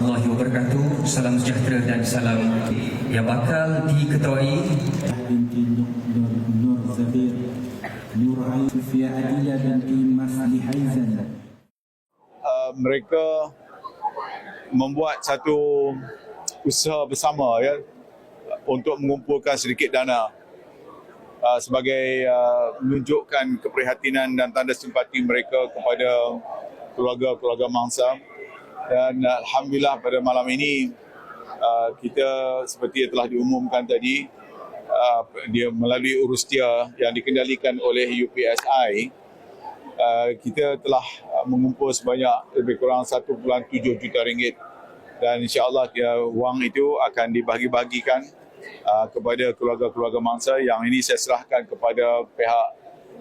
warahmatullahi wabarakatuh. Salam sejahtera dan salam yang bakal diketuai binti Nur, Zabir Nur Adila binti mereka membuat satu usaha bersama ya untuk mengumpulkan sedikit dana uh, sebagai uh, menunjukkan keprihatinan dan tanda simpati mereka kepada keluarga-keluarga mangsa dan alhamdulillah pada malam ini uh, kita seperti yang telah diumumkan tadi uh, dia melalui urus dia yang dikendalikan oleh UPSI Uh, kita telah uh, mengumpul sebanyak lebih kurang 1.7 juta ringgit. Dan insyaAllah uh, wang itu akan dibagi-bagikan uh, kepada keluarga-keluarga mangsa yang ini saya serahkan kepada pihak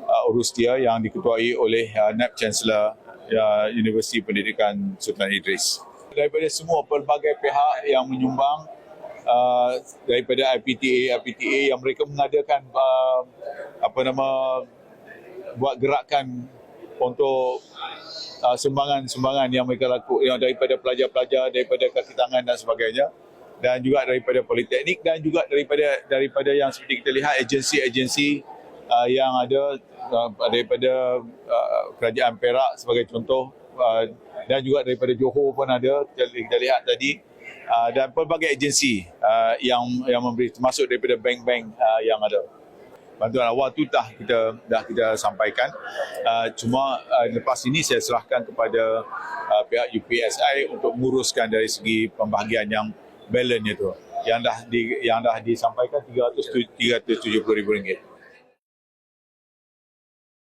uh, urus dia yang diketuai oleh uh, NAP Chancellor uh, Universiti Pendidikan Sultan Idris. Daripada semua pelbagai pihak yang menyumbang uh, daripada IPTA IPTA yang mereka mengadakan uh, apa nama buat gerakan untuk uh, sumbangan-sumbangan yang mereka lakukan yang daripada pelajar-pelajar daripada kaki tangan dan sebagainya dan juga daripada politeknik dan juga daripada daripada yang seperti kita lihat agensi-agensi uh, yang ada uh, daripada uh, kerajaan Perak sebagai contoh uh, dan juga daripada Johor pun ada kita, kita lihat tadi uh, dan pelbagai agensi uh, yang yang memberi termasuk daripada bank-bank uh, yang ada bantuan awal tu dah kita dah kita sampaikan. Uh, cuma uh, lepas ini saya serahkan kepada uh, pihak UPSI untuk menguruskan dari segi pembahagian yang balance itu yang dah di, yang dah disampaikan 300 370 ribu ringgit.